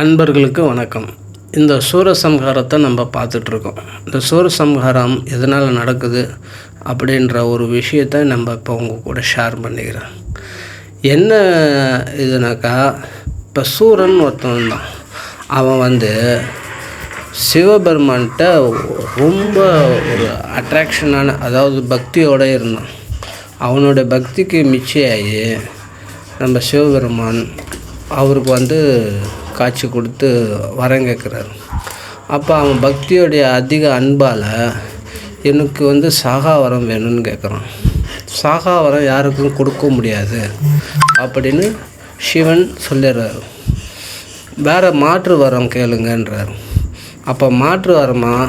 அன்பர்களுக்கு வணக்கம். இந்த சூரசம்ஹாரத்தை நம்ம பார்த்துட்ருக்கோம். இந்த சூரசம்ஹாரம் எதனால் நடக்குது அப்படின்ற ஒரு விஷயத்தை நம்ம இப்போ உங்கள் கூட ஷேர் பண்ணிக்கிறேன். என்ன இதுனாக்கா இப்போ சூரன் ஒருத்தன் தான். அவன் வந்து சிவபெருமான்கிட்ட ரொம்ப ஒரு அட்ராக்ஷனான அதாவது பக்தியோடு இருந்தான். அவனோட பக்திக்கு மிச்சையாகி நம்ம சிவபெருமான் அவருக்கு வந்து காட்சி கொடுத்து வரம் கேட்குறாரு. அப்போ அவன் பக்தியோடைய அதிக அன்பால் எனக்கு வந்து சாகா வரம் வேணும்னு கேட்குறான். சாகா வரம் யாருக்கும் கொடுக்க முடியாது அப்படின்னு சிவன் சொல்லிடுறாரு. வேறு மாற்று வரம் கேளுங்கன்றார். அப்போ மாற்று வரமாக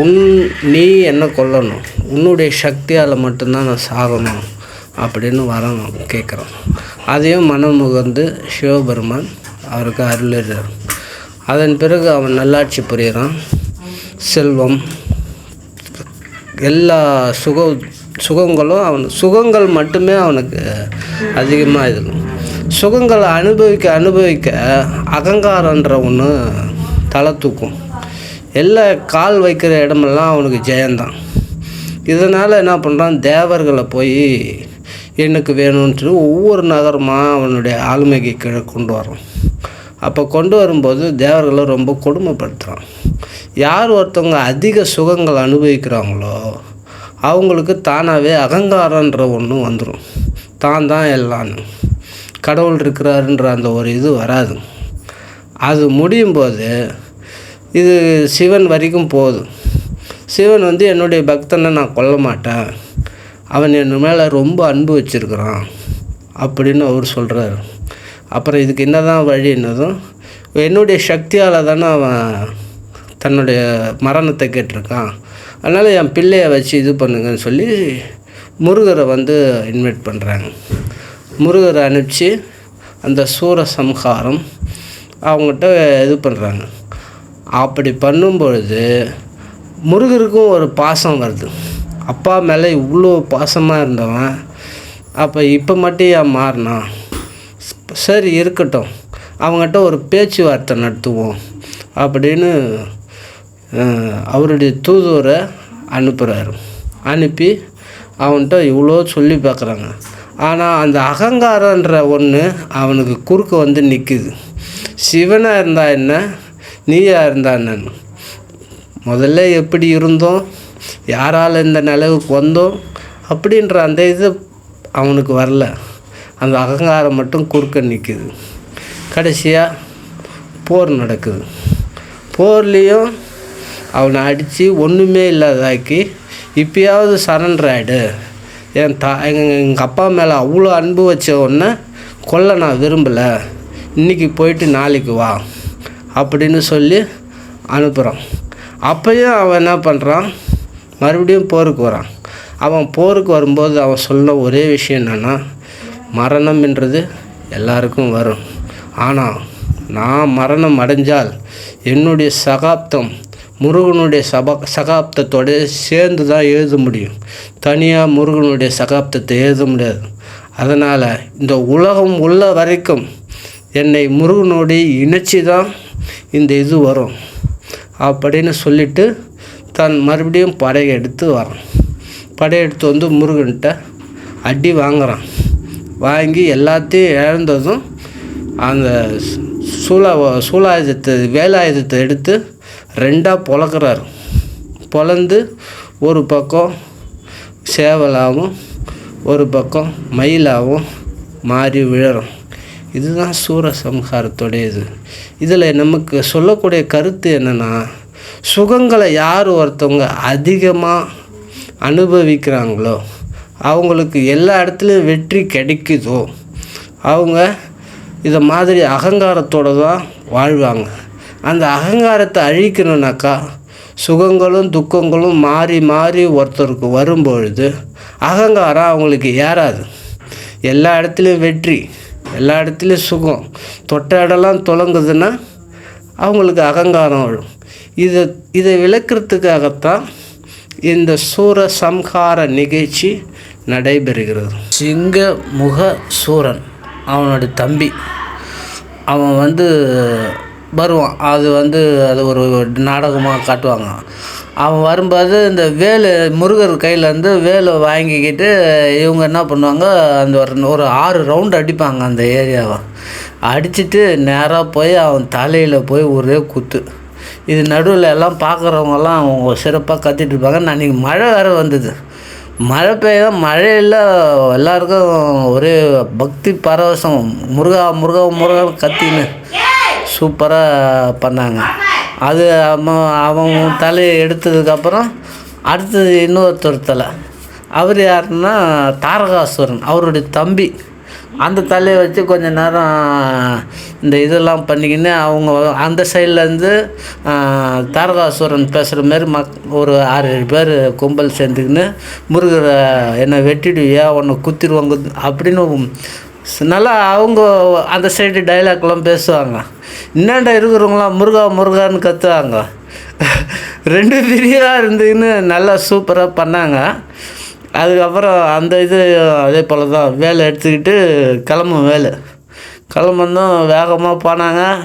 உன் நீ என்ன கொல்லணும்? உன்னுடைய சக்தியால் மட்டும்தான் நான் சாகணும். அப்படின்னு வரம் கேட்குறான் அதையும் மனம் முகர்ந்து சிவபெருமான் அவருக்கு அருளிடுறார். அதன் பிறகு அவன் நல்லாட்சி புரிகிறான். செல்வம் எல்லா சுக சுகங்களும் அவன் சுகங்கள் மட்டுமே அவனுக்கு அதிகமாக இது சுகங்களை அனுபவிக்க அனுபவிக்க அகங்காரன்ற ஒன்று தலை தூக்கும். எல்லா கால் வைக்கிற இடமெல்லாம் அவனுக்கு ஜெயந்தான். இதனால் என்ன பண்ணுறான் தேவர்களை போய் எனக்கு வேணும்ன்ட்டு ஒவ்வொரு நகரமாக அவனுடைய ஆளுமைக்கு கீழே கொண்டு வரான் அப்போ கொண்டு வரும்போது தேவர்களை ரொம்ப கொடுமைப்படுத்துகிறான் யார் ஒருத்தவங்க அதிக சுகங்கள் அனுபவிக்கிறாங்களோ அவங்களுக்கு தானாகவே அகங்காரன்ற ஒன்று வந்துடும் தான் தான் எல்லான்னு கடவுள் இருக்கிறாருன்ற அந்த ஒரு இது வராது. அது முடியும் போது இது சிவன் வரைக்கும் போகுது. சிவன் வந்து என்னுடைய பக்தனை நான் கொல்ல மாட்டேன். அவன் என் மேலே ரொம்ப அன்பு வச்சுருக்கிறான் அப்படின்னு அவர் சொல்கிறாரு அப்புறம் இதுக்கு என்ன தான் வழி என்னதும் என்னுடைய சக்தியால் தானே அவன் தன்னுடைய மரணத்தை கேட்டிருக்கான். அதனால் என் பிள்ளையை வச்சு இது பண்ணுங்கன்னு சொல்லி முருகரை வந்து இன்வைட் பண்ணுறாங்க முருகரை அனுப்பிச்சு அந்த சூர சம்ஹாரம் அவங்ககிட்ட இது பண்ணுறாங்க அப்படி பண்ணும்பொழுது முருகருக்கும் ஒரு பாசம் வருது. அப்பா மேலே இவ்வளோ பாசமாக இருந்தவன் அப்போ இப்போ மட்டும் ஏன் மாறினான்? சரி இருக்கட்டும். அவங்ககிட்ட ஒரு பேச்சுவார்த்தை நடத்துவோம் அப்படின்னு அவருடைய தூதுவரை அனுப்புகிறாரு அனுப்பி அவன்கிட்ட இவ்வளோ சொல்லி பார்க்குறாங்க ஆனால் அந்த அகங்காரன்ற ஒன்று அவனுக்கு குறுக்க வந்து நிற்குது சிவனாக இருந்தா என்ன நீயா இருந்தா என்னன்னு. முதல்ல எப்படி இருந்தோம்? யாரால் இந்த நிலவுக்கு வந்தோம் அப்படின்ற அந்த இது அவனுக்கு வரல. அந்த அகங்காரம் மட்டும் குறுக்க நிற்குது கடைசியாக போர் நடக்குது. போர்லேயும் அவனை அடித்து ஒன்றுமே இல்லாதாக்கி இப்பயாவது சரண்டர் ஆகிடு என் தா எங்கள் எங்கள் அப்பா மேலே அவ்வளோ அன்பு வச்ச உடனே கொல்ல நான் விரும்பலை. இன்றைக்கி போயிட்டு நாளைக்கு வா அப்படின்னு சொல்லி அனுப்புகிறான் அப்போயும் அவன் என்ன பண்ணுறான் மறுபடியும் போருக்கு வரான். அவன் போருக்கு வரும்போது அவன் சொன்ன ஒரே விஷயம் என்னென்னா மரணம்ன்றது எல்லாருக்கும் வரும். ஆனால் நான் மரணம் அடைஞ்சால் என்னுடைய சகாப்தம் முருகனுடைய சபா சகாப்தத்தோடு சேர்ந்து தான் எழுத முடியும். தனியாக முருகனுடைய சகாப்தத்தை எழுத முடியாது. அதனால் இந்த உலகம் உள்ள வரைக்கும் என்னை முருகனோடு இணைச்சி தான் இந்த இது வரும். அப்படின்னு சொல்லிவிட்டு தான் மறுபடியும் படையை எடுத்து வரான் படையெடுத்து வந்து முருகன்கிட்ட அடி வாங்குறான். வாங்கி எல்லாத்தையும் இழந்ததும் அந்த சூலா சூலாயுதத்தை வேலாயுதத்தை எடுத்து ரெண்டாக பொழக்கிறார். பொழந்து ஒரு பக்கம் சேவலாகவும் ஒரு பக்கம் மயிலாகவும் மாறி விழறோம் இதுதான் சூரசம்ஹாரத்துடைய இது இதில் நமக்கு சொல்லக்கூடிய கருத்து என்னென்னா சுகங்களை யார் ஒருத்தவங்க அதிகமாக அனுபவிக்கிறாங்களோ அவங்களுக்கு எல்லா இடத்துலையும் வெற்றி கிடைக்குதோ அவங்க இதை மாதிரி அகங்காரத்தோடு தான் வாழ்வாங்க. அந்த அகங்காரத்தை அழிக்கணுனாக்கா சுகங்களும் துக்கங்களும் மாறி மாறி ஒருத்தருக்கு வரும்பொழுது அகங்காரம் அவங்களுக்கு ஏறாது. எல்லா இடத்துலையும் வெற்றி எல்லா இடத்துலையும் சுகம் தொட்ட இடம்லாம் தொடங்குதுன்னா அவங்களுக்கு அகங்காரம் வரும். இதை இதை விளக்கிறதுக்காகத்தான் இந்த சூர சம்ஹார நிகழ்ச்சி நடைபெறுகிறது. சிங்க முக சூரன் அவனோட தம்பி. அவன் வந்து வருவான். அது வந்து அது ஒரு நாடகமாக காட்டுவாங்க. அவன் வரும்போது இந்த வேலு முருகர் கையிலேருந்து வேலை வாங்கிக்கிட்டு இவங்க என்ன பண்ணுவாங்க அந்த ஒரு ஒரு ஆறு ரவுண்டு அடிப்பாங்க அந்த ஏரியாவை. அடிச்சிட்டு நேராக போய் அவன் தலையில் போய் ஒரே குத்து. இது நடுவில் எல்லாம் பார்க்குறவங்கெல்லாம் அவங்க சிறப்பாக கத்திட்டு இருப்பாங்க. நான் அன்றைக்கி மழை வேறு வந்தது. மழை பெய்ய மழையில் எல்லாருக்கும் ஒரே பக்தி பரவசம். முருகா முருகா முருகா கத்தின்னு சூப்பராக பண்ணாங்க. அது அவன் அவன் தலையை எடுத்ததுக்கப்புறம் அடுத்தது இன்னொருத்தர் தலை. அவர் யாருன்னா தாரகாசுரன். அவருடைய தம்பி. அந்த தலையை வச்சு கொஞ்ச நேரம் இந்த இதெல்லாம் பண்ணிக்கின்னு அவங்க அந்த சைட்லேருந்து தாரகாசுரன் பேசுகிற மாதிரி மக் ஒரு ஆறு ஏழு பேர் கும்பல் சேர்ந்துக்கின்னு முருகரை என்னை வெட்டிடுவியா உன்னை குத்திடுவாங்க அப்படின்னு நல்லா அவங்க அந்த சைடு டைலாக்லாம் பேசுவாங்க. இன்னாண்டா இருக்கிறவங்களாம் முருகா முருகான்னு கத்துவாங்க. ரெண்டு பிரியாக இருந்துக்கின்னு நல்லா சூப்பராக பண்ணாங்க. அதுக்கப்புறம் அந்த இது அதே போல் தான் வேலை எடுத்துக்கிட்டு கிளம்பும் வேலை. கிளம்புனதும் வேகமாக போனாங்க.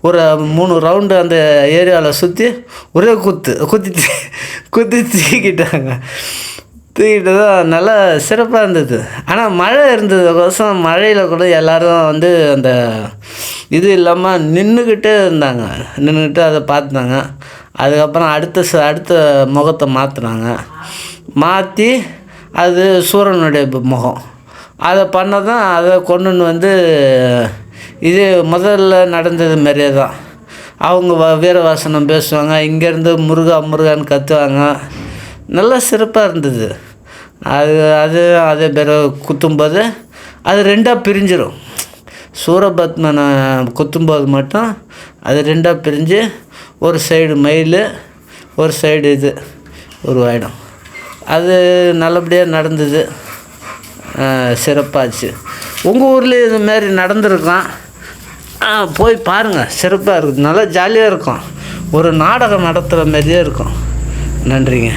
ஒரு மூணு ரவுண்டு அந்த ஏரியாவில் சுற்றி ஒரே குத்து குத்தி குத்தி தூக்கிட்டாங்க. தூக்கிட்டு தான் நல்லா சிறப்பாக இருந்தது. ஆனால் மழை இருந்ததுக்கோசம் மழையில் கூட எல்லோரும் வந்து அந்த இது இல்லாமல் நின்றுக்கிட்டே இருந்தாங்க. நின்றுக்கிட்டு அதை பார்த்துனாங்க. அதுக்கப்புறம் அடுத்த ச- அடுத்த முகத்தை மாற்றினாங்க மாற்றி அது சூரனுடைய முகம். அதை பண்ணதான் அதை கொண்டுன்னு வந்து இது முதல்ல நடந்தது மாதிரியே தான் அவங்க வ- வீரவாசனம் பேசுவாங்க இங்கேருந்து முருகா முருகான்னு கத்துவாங்க. நல்லா சிறப்பாக இருந்தது. அது அது அதே பேர் குத்தும்போது அது ரெண்டாக பிரிஞ்சிடும் சூரபத்மனை குத்தும்போது மட்டும் அது ரெண்டாக பிரிஞ்சு ஒரு சைடு மயில் ஒரு சைடு இது உருவாயிடும். அது நல்லபடியாக நடந்தது. சிறப்பாச்சு. உங்கள் ஊர்லேயும் இது மாரி நடந்துருக்கோம் போய் பாருங்கள் சிறப்பாக இருக்குது நல்லா ஜாலியாக இருக்கும். ஒரு நாடகம் நடத்துகிற மாதிரியே இருக்கும். நன்றிங்க.